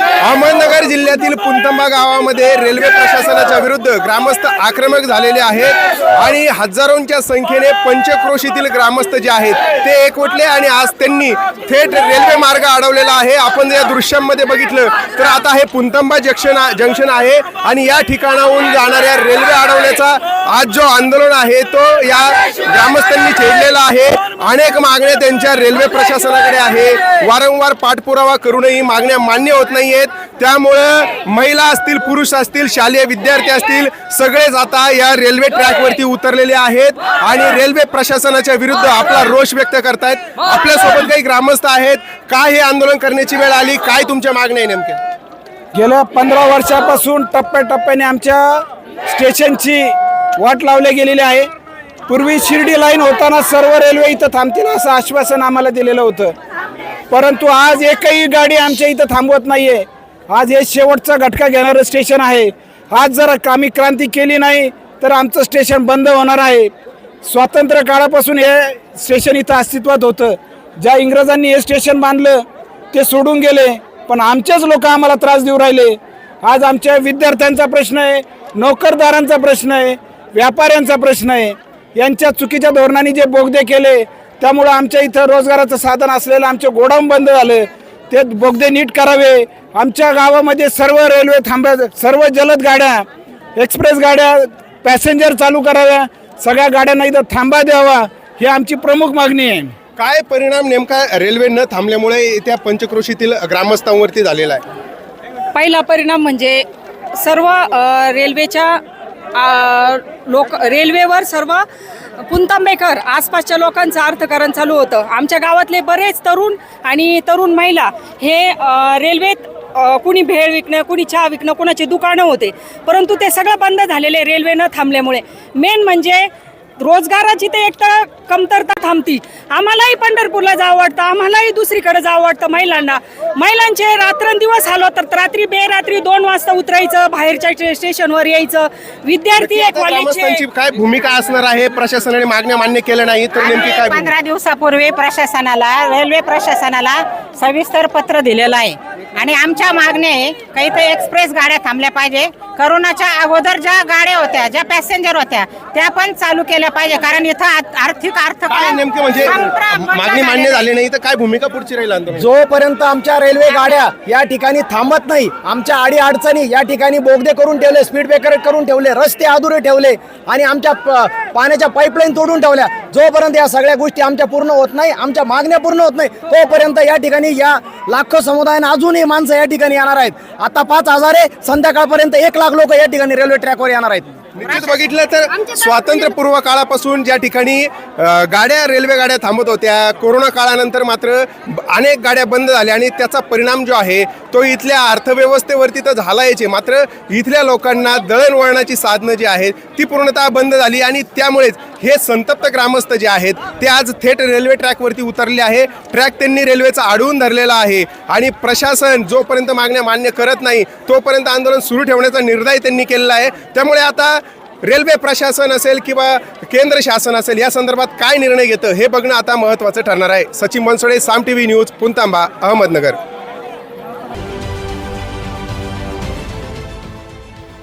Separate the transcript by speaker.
Speaker 1: अहमदनगर जिल्ह्यातील पुंतंबा गावामध्ये रेल्वे प्रशासनाच्या विरुद्ध ग्रामस्थ आक्रमक झालेले आहेत आणि हजारोंच्या संख्येने पंचक्रोशीतील ग्रामस्थ जे आहेत ते एकवटले आणि आज त्यांनी थेट रेल्वे मार्ग अडवलेला आहे. आपण या दृश्यांमध्ये बघितलं तर आता हे पुंतंबा जंक्शन जंक्शन आहे आणि या ठिकाणाहून जाणाऱ्या रेल्वे अडवण्याचा आज जो आंदोलन आहे तो या ग्रामस्थांनी छेडलेला आहे. अनेक मागण्या त्यांच्या रेल्वे प्रशासनाकडे आहे. वारंवार पाठपुरावा करूनही मागण्या मान्य होत नाहीयेत त्यामुळं महिला असतील पुरुष असतील शालेय विद्यार्थी असतील सगळेच आता या रेल्वे ट्रॅकवरती उतरलेले आहेत. आणि रेल्वे प्रशासनाच्या विरुद्ध आपला रोष व्यक्त करतायत. आपल्यासोबत काही ग्रामस्थ आहेत. काय हे आंदोलन करण्याची वेळ आली? काय तुमच्या मागण्या आहे नेमक्या?
Speaker 2: गेल्या पंधरा वर्षापासून टप्प्याटप्प्याने आमच्या स्टेशनची वाट लावली गेलेली आहे. पूर्वी शिर्डी लाईन होताना सर्व रेल्वे इथं थांबतील असं आश्वासन आम्हाला दिलेलं होतं. परंतु आज एकही गाडी आमच्या इथं थांबवत नाहीये. आज हे शेवटचा घटका घेणारं स्टेशन आहे. आज जर आम्ही क्रांती केली नाही तर आमचं स्टेशन बंद होणार आहे. स्वातंत्र्य काळापासून हे स्टेशन इथं अस्तित्वात होतं. ज्या इंग्रजांनी हे स्टेशन बांधलं ते सोडून गेले. पण आमचेच लोक आम्हाला त्रास देऊ राहिले. आज आमच्या विद्यार्थ्यांचा प्रश्न आहे नोकरदारांचा प्रश्न आहे व्यापाऱ्यांचा प्रश्न आहे. यांच्या चुकीच्या धोरणाने जे बोगदे केले त्यामुळं आमच्या इथं रोजगाराचं साधन असलेलं आमचे गोडाऊन बंद झालं. ते बोगदे नीट करावे. आमच्या गावामध्ये सर्व रेल्वे थांब्या सर्व जलद गाड्या एक्सप्रेस गाड्या पॅसेंजर चालू कराव्या. सगळ्या गाड्यांना इथं थांबा द्यावा. ही आमची प्रमुख मागणी आहे.
Speaker 1: काय परिणाम नेमका रेल्वे न थांबल्यामुळे त्या पंचक्रोशीतील ग्रामस्थांवरती झालेला आहे?
Speaker 3: पहिला परिणाम म्हणजे सर्व रेल्वेच्या लोक रेल्वेवर सर्व पुंतांबेकर आसपासच्या लोकांचं अर्थकारण चालू होतं. आमच्या गावातले बरेच तरुण आणि तरुण महिला हे रेल्वेत कुणी भेळ विकणं कुणी चहा विकणं कुणाचे दुकानं होते. परंतु ते सगळं बंद झालेले रेल्वे न थांबल्यामुळे. मेन म्हणजे रोजगाराची ते एक तर कमतरता थांबती. आम्हालाही पंढरपूरला जावं वाटतं आम्हालाही दुसरीकडे जावं वाटतं महिलांना. महिलांचे रात्रंदिवस हाल होतात रात्री बेरात्री दोन वाजता उतरायचं बाहेरच्या स्टे- स्टेशनवर यायचं. विद्यार्थी कॉलेजचे
Speaker 1: काय भूमिका असणार आहे? प्रशासनाने मागण्या मान्य केल्या नाही तर नेमकी काय भूमिका?
Speaker 4: पंधरा दिवसापूर्वी प्रशासनाला रेल्वे प्रशासनाला सविस्तर पत्र दिलेलं आहे. आणि आमच्या मागण्या आहे काही तर एक्सप्रेस गाड्या थांबल्या पाहिजे. करोनाच्या अगोदर ज्या गाड्या होत्या ज्या पॅसेंजर होत्या त्या पण चालू केल्या पाहिजे. कारण इथं आर्थिक अर्थ
Speaker 1: काय नेमके म्हणजे मागणी मान्य झाली नाही तर काय भूमिका पुढची राहील आंदोलन?
Speaker 5: जोपर्यंत आमच्या रेल्वे गाड्या या ठिकाणी थांबत नाही आमच्या आडी अडचणी या ठिकाणी बोगदे करून ठेवले स्पीड ब्रेकर करून ठेवले रस्ते अधुरे ठेवले आणि आमच्या प- पाण्याच्या पाईपलाईन तोडून ठेवल्या जोपर्यंत या सगळ्या गोष्टी आमच्या पूर्ण होत नाही आमच्या मागण्या पूर्ण होत नाही तोपर्यंत या ठिकाणी या लाखो समुदायाने अजूनही माणसं या ठिकाणी येणार आहेत. आता पाच हजार आहे संध्याकाळपर्यंत एक लाख लोक या ठिकाणी रेल्वे ट्रॅकवर येणार आहेत.
Speaker 1: निश्चित बघितलं तर स्वातंत्र्यपूर्व काळापासून ज्या ठिकाणी अ, गाड्या रेल्वे गाड्या थांबत होत्या कोरोना काळानंतर मात्र ब- अनेक गाड्या बंद झाल्या आणि त्याचा परिणाम जो आहे तो इथल्या अर्थव्यवस्थेवरती तर झाला याचे मात्र इथल्या लोकांना दळणवळणाची साधनं जी आहेत ती पूर्णतः बंद झाली आणि त्यामुळेच हे संतप्त ग्रामस्थ जे आहेत ते आज थेट रेल्वे ट्रॅकवरती उतरले आहे. ट्रॅक त्यांनी रेल्वेचा अडवून धरलेला आहे आणि प्रशासन जोपर्यंत मागण्या मान्य करत नाही तोपर्यंत आंदोलन सुरू ठेवण्याचा निर्णय त्यांनी केलेला आहे. त्यामुळे आता रेल्वे प्रशासन असेल किंवा केंद्र शासन असेल या संदर्भात काय निर्णय घेतं हे बघणं आता महत्त्वाचं ठरणार आहे. Sachin Bansode Saam T V news Puntamba Ahmednagar.